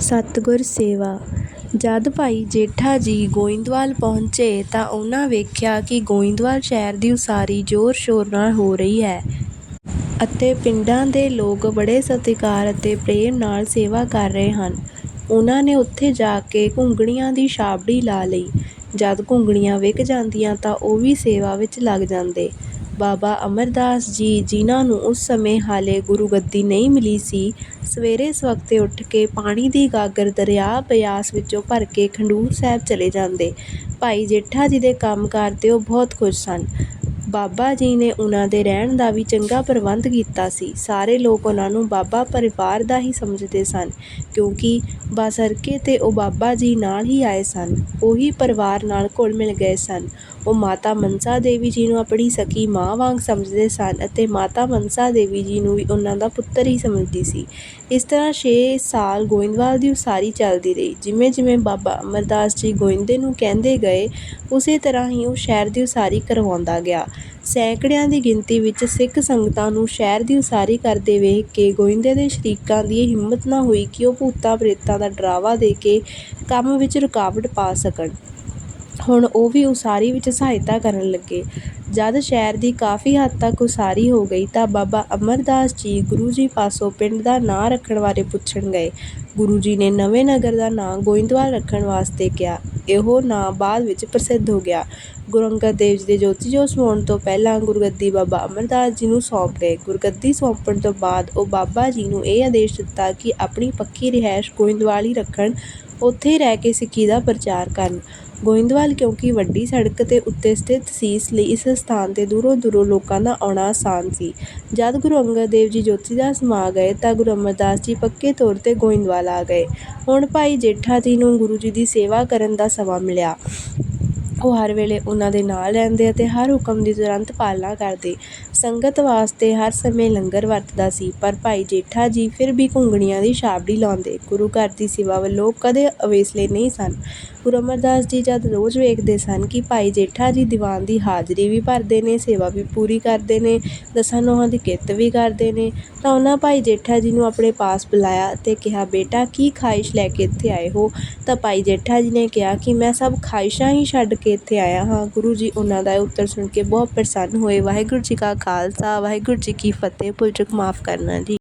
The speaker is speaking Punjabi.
ਸਤਿਗੁਰ ਸੇਵਾ ਜਦ ਭਾਈ ਜੇਠਾ ਜੀ ਗੋਇੰਦਵਾਲ ਪਹੁੰਚੇ ਤਾਂ ਉਹਨਾਂ ਵੇਖਿਆ ਕਿ ਗੋਇੰਦਵਾਲ ਸ਼ਹਿਰ ਦੀ ਉਸਾਰੀ ਜ਼ੋਰ ਸ਼ੋਰ ਨਾਲ ਹੋ ਰਹੀ ਹੈ ਅਤੇ ਪਿੰਡਾਂ ਦੇ ਲੋਕ ਬੜੇ ਸਤਿਕਾਰ ਅਤੇ ਪ੍ਰੇਮ ਨਾਲ ਸੇਵਾ ਕਰ ਰਹੇ ਹਨ। ਉਹਨਾਂ ਨੇ ਉੱਥੇ ਜਾ ਕੇ ਘੁੰਗਣੀਆਂ ਦੀ ਛਾਬੜੀ ਲਾ ਲਈ। ਜਦ ਘੁੰਗਣੀਆਂ ਵਿਕ ਜਾਂਦੀਆਂ ਤਾਂ ਉਹ ਵੀ ਸੇਵਾ ਵਿੱਚ ਲੱਗ ਜਾਂਦੇ। ਬਾਬਾ ਅਮਰਦਾਸ ਜੀ ਜਿਨ੍ਹਾਂ ਨੂੰ ਉਸ ਸਮੇਂ ਹਾਲੇ ਗੁਰਗੱਦੀ ਨਹੀਂ ਮਿਲੀ ਸੀ, ਸਵੇਰੇ ਸਵਖ਼ਤੇ ਉੱਠ ਕੇ ਪਾਣੀ ਦੀ ਗਾਗਰ ਦਰਿਆ ਬਿਆਸ ਵਿੱਚੋਂ ਭਰ ਕੇ ਖਡੂਰ ਸਾਹਿਬ ਚਲੇ ਜਾਂਦੇ। ਭਾਈ ਜੇਠਾ ਜੀ ਦੇ ਕੰਮ ਕਾਰ ਤੇ ਉਹ ਬਹੁਤ ਖੁਸ਼ ਸਨ। ਬਾਬਾ ਜੀ ਨੇ ਉਹਨਾਂ ਦੇ ਰਹਿਣ ਦਾ ਵੀ ਚੰਗਾ ਪ੍ਰਬੰਧ ਕੀਤਾ ਸੀ। ਸਾਰੇ ਲੋਕ ਉਹਨਾਂ ਨੂੰ ਬਾਬਾ ਪਰਿਵਾਰ ਦਾ ਹੀ ਸਮਝਦੇ ਸਨ ਕਿਉਂਕਿ ਬਾਸਰਕੇ ਤੇ ਉਹ ਬਾਬਾ ਜੀ ਨਾਲ ਹੀ ਆਏ ਸਨ, ਉਹੀ ਪਰਿਵਾਰ ਨਾਲ ਘੁਲ ਮਿਲ ਗਏ ਸਨ। ਉਹ ਮਾਤਾ ਮਨਸਾ ਦੇਵੀ ਜੀ ਨੂੰ ਆਪਣੀ ਸਕੀ ਮਾਂ ਵਾਂਗ ਸਮਝਦੇ ਸਨ ਅਤੇ ਮਾਤਾ ਮਨਸਾ ਦੇਵੀ ਜੀ ਨੂੰ ਵੀ ਉਹਨਾਂ ਦਾ ਪੁੱਤਰ ਹੀ ਸਮਝਦੀ ਸੀ। ਇਸ ਤਰ੍ਹਾਂ ਛੇ ਸਾਲ ਗੋਇੰਦਵਾਲ ਦੀ ਉਸਾਰੀ ਚੱਲਦੀ ਰਹੀ। ਜਿਵੇਂ ਜਿਵੇਂ ਬਾਬਾ ਅਮਰਦਾਸ ਜੀ ਗੋਇੰਦੇ ਨੂੰ ਕਹਿੰਦੇ ਗਏ, ਉਸੇ ਤਰ੍ਹਾਂ ਹੀ ਉਹ ਸ਼ਹਿਰ ਦੀ ਉਸਾਰੀ ਕਰਵਾਉਂਦਾ ਗਿਆ। ਸੈਂਕੜਿਆਂ ਦੀ ਗਿਣਤੀ ਵਿੱਚ ਸਿੱਖ ਸੰਗਤਾਂ ਨੂੰ ਸ਼ਹਿਰ ਦੀ ਉਸਾਰੀ ਕਰਦੇ ਵੇਖ ਕੇ ਗੋਇੰਦੇ ਦੇ ਸ਼ਰੀਕਾਂ ਦੀ ਇਹ ਹਿੰਮਤ ਨਾ ਹੋਈ ਕਿ ਉਹ ਭੂਤਾਂ ਪ੍ਰੇਤਾਂ ਦਾ ਡਰਾਵਾ ਦੇ ਕੇ ਕੰਮ ਵਿੱਚ ਰੁਕਾਵਟ ਪਾ ਸਕਣ। ਹੁਣ ਉਹ ਵੀ ਉਸਾਰੀ ਵਿੱਚ ਸਹਾਇਤਾ ਕਰਨ ਲੱਗੇ। ਜਦ ਸ਼ਹਿਰ ਦੀ ਕਾਫ਼ੀ ਹੱਦ ਤੱਕ ਉਸਾਰੀ ਹੋ ਗਈ ਤਾਂ ਬਾਬਾ ਅਮਰਦਾਸ ਜੀ ਗੁਰੂ ਜੀ ਪਾਸੋਂ ਪਿੰਡ ਦਾ ਨਾਂ ਰੱਖਣ ਬਾਰੇ ਪੁੱਛਣ ਗਏ। ਗੁਰੂ ਜੀ ਨੇ ਨਵੇਂ ਨਗਰ ਦਾ ਨਾਂ ਗੋਇੰਦਵਾਲ ਰੱਖਣ ਵਾਸਤੇ ਕਿਹਾ। ਇਹੋ ਨਾਂ ਬਾਅਦ ਵਿੱਚ ਪ੍ਰਸਿੱਧ ਹੋ ਗਿਆ। ਗੁਰੂ ਅੰਗਦ ਦੇਵ ਜੀ ਦੇ ਜੋਤੀ ਜੋਤ ਸਮਾਉਣ ਤੋਂ ਪਹਿਲਾਂ ਗੁਰਗੱਦੀ ਬਾਬਾ ਅਮਰਦਾਸ ਜੀ ਨੂੰ ਸੌਂਪ ਗਏ। ਗੁਰਗੱਦੀ ਸੌਂਪਣ ਤੋਂ ਬਾਅਦ ਉਹ ਬਾਬਾ ਜੀ ਨੂੰ ਇਹ ਆਦੇਸ਼ ਦਿੱਤਾ ਕਿ ਆਪਣੀ ਪੱਕੀ ਰਿਹਾਇਸ਼ ਗੋਇੰਦਵਾਲ ਹੀ ਰੱਖਣ, ਉੱਥੇ ਰਹਿ ਕੇ ਸਿੱਖੀ ਦਾ ਪ੍ਰਚਾਰ ਕਰਨ। ਗੋਇੰਦਵਾਲ ਕਿਉਂਕਿ ਵੱਡੀ ਸੜਕ ਦੇ ਉੱਤੇ ਸਥਿਤ ਸੀ ਇਸ ਲਈ ਇਸ ਸਥਾਨ ਤੇ ਦੂਰੋਂ ਦੂਰੋਂ ਲੋਕਾਂ ਦਾ ਆਉਣਾ ਆਸਾਨ ਸੀ। ਜਦ ਗੁਰੂ ਅੰਗਦ ਦੇਵ ਜੀ ਜੋਤੀ ਦਾ ਸਮਾ ਗਏ ਤਾਂ ਗੁਰੂ ਅਮਰਦਾਸ ਜੀ ਪੱਕੇ ਤੌਰ ਤੇ ਗੋਇੰਦਵਾਲ ਆ ਗਏ। ਹੁਣ ਭਾਈ ਜੇਠਾ ਜੀ ਨੂੰ ਗੁਰੂ ਜੀ ਦੀ ਸੇਵਾ ਕਰਨ ਦਾ ਸਮਾਂ ਮਿਲਿਆ। ਉਹ ਹਰ ਵੇਲੇ ਉਹਨਾਂ ਦੇ ਨਾਲ ਰਹਿੰਦੇ ਅਤੇ ਹਰ ਹੁਕਮ ਦੀ ਤੁਰੰਤ ਪਾਲਣਾ ਕਰਦੇ। ਸੰਗਤ ਵਾਸਤੇ ਹਰ ਸਮੇਂ ਲੰਗਰ ਵਰਤਦਾ ਸੀ। ਪਰ ਭਾਈ ਜੇਠਾ ਜੀ ਫਿਰ ਵੀ ਘੁੰਗਣੀਆਂ ਦੀ ਛਾਬੜੀ ਲਾਉਂਦੇ, ਗੁਰੂ ਘਰ ਦੀ ਸੇਵਾ ਵੱਲੋਂ ਕਦੇ ਅਵੇਸਲੇ ਨਹੀਂ ਸਨ। ਗੁਰੂ ਅਮਰਦਾਸ ਜੀ ਜਦ ਰੋਜ਼ ਵੇਖਦੇ ਸਨ ਕਿ ਭਾਈ ਜੇਠਾ ਜੀ ਦੀਵਾਨ ਦੀ ਹਾਜ਼ਰੀ ਵੀ ਭਰਦੇ ਨੇ, ਸੇਵਾ ਵੀ ਪੂਰੀ ਕਰਦੇ ਨੇ, ਦਸਾਂ ਨਹੁੰਆਂ ਦੀ ਕਿਰਤ ਵੀ ਕਰਦੇ ਨੇ, ਤਾਂ ਉਹਨਾਂ ਭਾਈ ਜੇਠਾ ਜੀ ਨੂੰ ਆਪਣੇ ਪਾਸ ਬੁਲਾਇਆ ਅਤੇ ਕਿਹਾ, ਬੇਟਾ ਕੀ ਖਾਹਿਸ਼ ਲੈ ਕੇ ਇੱਥੇ ਆਏ ਹੋ? ਤਾਂ ਭਾਈ ਜੇਠਾ ਜੀ ਨੇ ਕਿਹਾ ਕਿ ਮੈਂ ਸਭ ਖਾਹਿਸ਼ਾਂ ਹੀ ਛੱਡ ਕੇ ਇੱਥੇ ਆਇਆ ਹਾਂ। ਗੁਰੂ ਜੀ ਉਹਨਾਂ ਦਾ ਉੱਤਰ ਸੁਣ ਕੇ ਬਹੁਤ ਪ੍ਰਸੰਨ ਹੋਏ। ਵਾਹਿਗੁਰੂ ਜੀ ਕਾ ਖਾਲਸਾ ਵਾਹਿਗੁਰੂ ਜੀ ਕੀ ਫਤਿਹ। ਭੁੱਲ ਚੁੱਕ ਮਾਫ਼ ਕਰਨਾ ਜੀ।